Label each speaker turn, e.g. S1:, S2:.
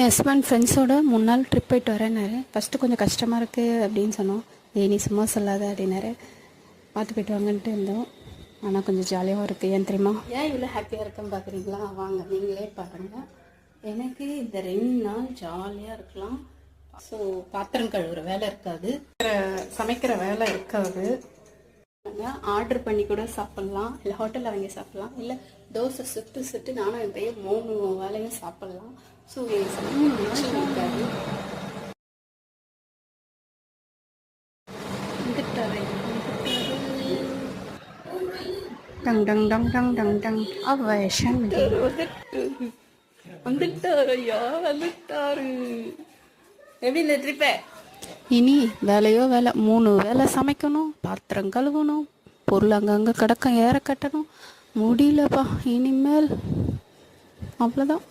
S1: என் husband ஃப்ரெண்ட்ஸோட மூணு நாள் ட்ரிப் போயிட்டு வரேன்னாரு. ஃபஸ்ட்டு கொஞ்சம் கஷ்டமாக இருக்குது அப்படின்னு சொன்னோம். ஏ நீ சும்மா சொல்லாத அப்படின்னாரு. பார்த்து போயிட்டு வாங்கன்ட்டு இருந்தோம். ஆனால் கொஞ்சம் ஜாலியாகவும் இருக்குது ஏன் தெரியுமா? ஏன் இவ்வளோ ஹாப்பியாக இருக்குன்னு பார்க்குறீங்களா வாங்க நீங்களே பாருங்கள் எனக்கு இந்த ரெண்டு நாள் ஜாலியாக இருக்கலாம். ஸோ பாத்திரம் கழுவுற வேலை இருக்காது. சமைக்கிற வேலை இருக்காது. ஆர்டர் பண்ணி கூட சாப்பிட்லாம். இல்லை ஹோட்டலில் வாங்கி சாப்பிட்லாம். இல்லை தோசை சுட்டு சுட்டு நானும் என் பையன் மூணு வேலையும் சாப்பிட்லாம். ஸோ இருக்காது. டங் டங் டங் டங் டங் டங். அவஷன் வந்துட்டாரு ஐயா வந்துட்டாரு. எப்படி இந்த ட்ரிப்பே இனி வேலையோ வேலை மூணு வேலை சமைக்கணும் பாத்திரம் கழுவணும் பொருள் அங்கங்கே கிடக்கும் ஏற கட்டணும். முடியலப்பா இனிமேல் அவ்வளோதான்